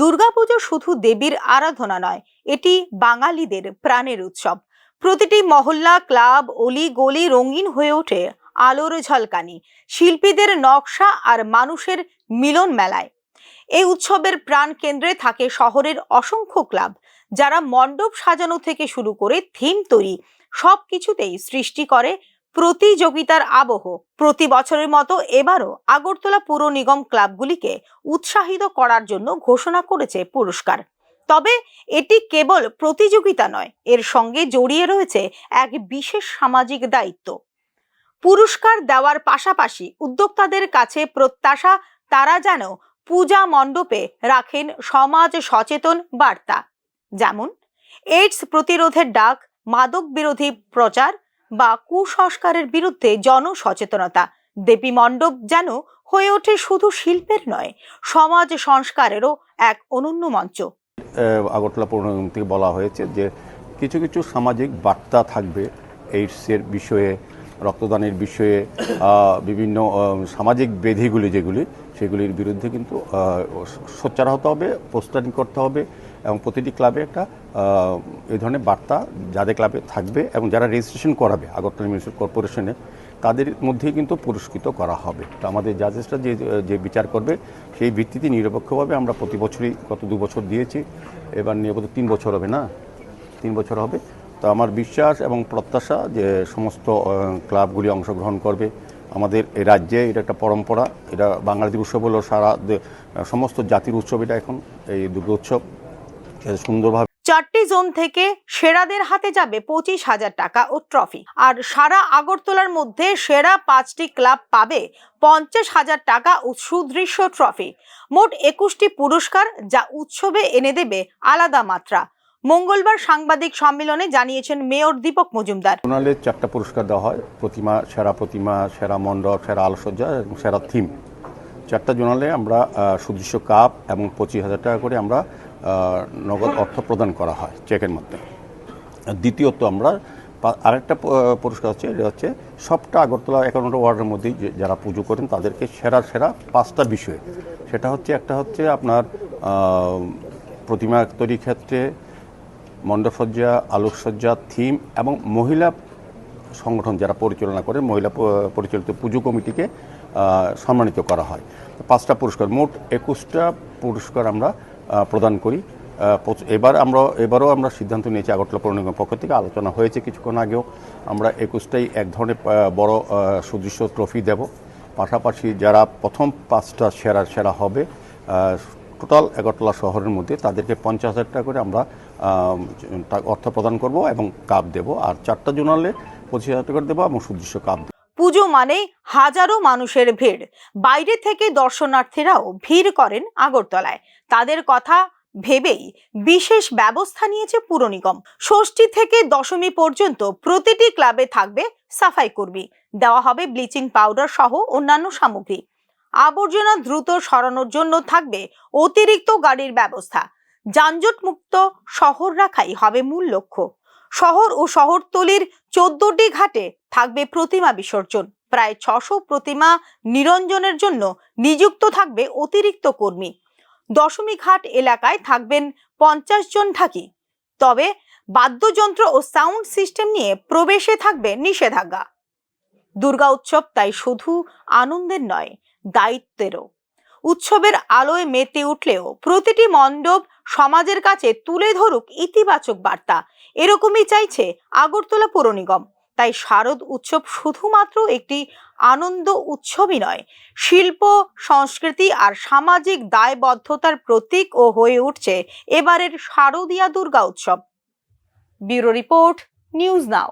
দুর্গাপুজো শুধু দেবীর আরাধনা নয়, এটি বাঙালিদের প্রাণের উৎসব। প্রতিটি মহল্লা, ক্লাব, অলি গলি রঙিন হয়ে ওঠে আলোর ঝলকানি, শিল্পীদের নকশা আর মানুষের মিলন মেলায়। এই উৎসবের প্রাণ কেন্দ্রে থাকে শহরের অসংখ্য ক্লাব, যারা মণ্ডপ সাজানো থেকে শুরু করে থিম তৈরি সব কিছুতেই সৃষ্টি করে প্রতিযোগিতার আবহ। প্রতি বছরের মতো এবারও আগরতলা পুর নিগম ক্লাবগুলিকে উৎসাহিত করার জন্য ঘোষণা করেছে পুরস্কার। তবে এটি কেবল প্রতিযোগিতা নয়, এর সঙ্গে জড়িয়ে রয়েছে এক বিশেষ সামাজিক দায়িত্ব। পুরস্কার দেওয়ার পাশাপাশি উদ্যোক্তাদের কাছে প্রত্যাশা, তারা যেন পূজা মণ্ডপে রাখেন সমাজ সচেতন বার্তা। যেমন, এইডস প্রতিরোধের ডাক, মাদক বিরোধী প্রচার বা কুসংস্কারের বিরুদ্ধে জনসচেতনতা। দেবী মণ্ডপ যেন হয়ে ওঠে শুধু শিল্পের নয়, সমাজ সংস্কারেরও এক অনন্য মঞ্চ। আগরতলা পৌর থেকে বলা হয়েছে যে কিছু কিছু সামাজিক বার্তা থাকবে এইডসের বিষয়ে, রক্তদানের বিষয়ে বিভিন্ন সামাজিক বেধিগুলি যেগুলি, সেগুলির বিরুদ্ধে কিন্তু সোচ্চার হতে হবে পোস্টারিং করতে হবে। এবং প্রতিটি ক্লাবে একটা এই ধরনের বার্তা যাদের ক্লাবে থাকবে এবং যারা রেজিস্ট্রেশন করাবে, আগরতলা মিউনিসিপাল কর্পোরেশনে তাদের মধ্যেই কিন্তু পুরস্কৃত করা হবে। তো আমাদের জাজেসরা যে যে বিচার করবে, সেই ভিত্তিতে নিরপেক্ষভাবে আমরা প্রতি বছরই গত দু বছর দিয়েছি, এবার নিয়ে বোধহয় তিন বছর হবে না? তিন বছর হবে। তো আমার বিশ্বাস এবং প্রত্যাশা যে সমস্ত ক্লাবগুলি অংশগ্রহণ করবে। আমাদের এই রাজ্যে এটা একটা পরম্পরা, এটা বাঙালিদের উৎসব হলো সারা সমস্ত জাতির উৎসব এটা এখন, এই দুর্গা উৎসব এটা সুন্দরভাবে চারটি জোন থেকে সেরাদের হাতে যাবে পঁচিশ হাজার টাকা ও ট্রফি। আর সারা আগরতলার মধ্যে সেরা পাঁচটি ক্লাব পাবে পঞ্চাশ হাজার টাকা ও সুদৃশ্য ট্রফি। মোট একুশটি পুরস্কার যা উৎসবে এনে দেবে আলাদা মাত্রা। মঙ্গলবার সাংবাদিক সম্মেলনে জানিয়েছেন মেয়র দীপক মজুমদার। টোনালে চারটা পুরস্কার দেওয়া হয় প্রতিমা সেরা প্রতিমা সেরা মণ্ডপ সেরা আলোসজ্জা এবং সেরা থিম। চারটা জোনালে আমরা সুদৃশ্য কাপ এবং পঁচিশ হাজার টাকা করে আমরা নগদ অর্থ প্রদান করা হয় চেকের মাধ্যমে দ্বিতীয়ত আমরা আরেকটা পুরস্কার হচ্ছে এটা হচ্ছে সবটা আগরতলা একান্নটা ওয়ার্ডের মধ্যেই যে- যারা পুজো করেন তাদেরকে সেরা সেরা পাঁচটা বিষয়ে। সেটা হচ্ছে একটা হচ্ছে আপনার প্রতিমা তৈরির ক্ষেত্রে মণ্ডপসজ্জা আলোকসজ্জা থিম এবং মহিলা সংগঠন যারা পরিচালনা করে, মহিলা পরিচালিত পুজো কমিটিকে সম্মানিত করা হয়। পাঁচটা পুরস্কার, মোট একুশটা পুরস্কার আমরা প্রদান করি। এবার আমরা, এবারও আমরা সিদ্ধান্ত নিয়েছি আগরতলা পৌর নিগমের পক্ষ থেকে, আলোচনা হয়েছে কিছুক্ষণ আগেও। আমরা একুশটাই এক ধরনের বড় সুদৃশ্য ট্রফি দেব। পাশাপাশি যারা প্রথম পাঁচটা সেরা সেরা হবে টোটাল এগারোতলা শহরের মধ্যে তাদেরকে পঞ্চাশ হাজার টাকা করে আমরা অর্থ প্রদান করব এবং কাপ দেব। আর চারটা জোনালে পঁচিশ হাজার টাকা দেবো এবং সুদৃশ্য কাপ পুজো মানে হাজারো মানুষের ভিড়। বাইরে থেকে দর্শনার্থীরাও ভিড় করেন আগরতলায়। তাদের কথা ভেবেই বিশেষ ব্যবস্থা নিয়েছে পুর নিগম। ষষ্ঠী থেকে দশমী পর্যন্ত প্রতিটি ক্লাবে থাকবে সাফাই কর্মী। দেওয়া হবে ব্লিচিং পাউডার সহ অন্যান্য সামগ্রী। আবর্জনা দ্রুত সরানোর জন্য থাকবে অতিরিক্ত গাড়ির ব্যবস্থা। যানজট মুক্ত শহর রাখাই হবে মূল লক্ষ্য। শহর ও শহরতলির চোদ্দটি ঘাটে থাকবে প্রতিমা বিসর্জন। প্রায় ছশো প্রতিমা নিরঞ্জনের জন্য নিযুক্ত থাকবে অতিরিক্ত কর্মী। দশমী ঘাট এলাকায় থাকবেন পঞ্চাশ জন ঢাকি। তবে বাদ্যযন্ত্র ও সাউন্ড সিস্টেম নিয়ে প্রবেশে থাকবে নিষেধাজ্ঞা। দুর্গা উৎসব তাই শুধু আনন্দের নয়, দায়িত্বেরও। উৎসবের আলোয় মেতে উঠলেও প্রতিটি মণ্ডপ সমাজের কাছে তুলে ধরুক ইতিবাচক বার্তা। এরকমই চাইছে আগরতলা পৌর নিগম। তাই শারদ উৎসব শুধুমাত্র একটি আনন্দ উৎসবই নয়, শিল্প, সংস্কৃতি আর সামাজিক দায়বদ্ধতার প্রতীক ও হয়ে উঠছে এবারের শারদীয়া দুর্গা উৎসব। Bureau report, News Now.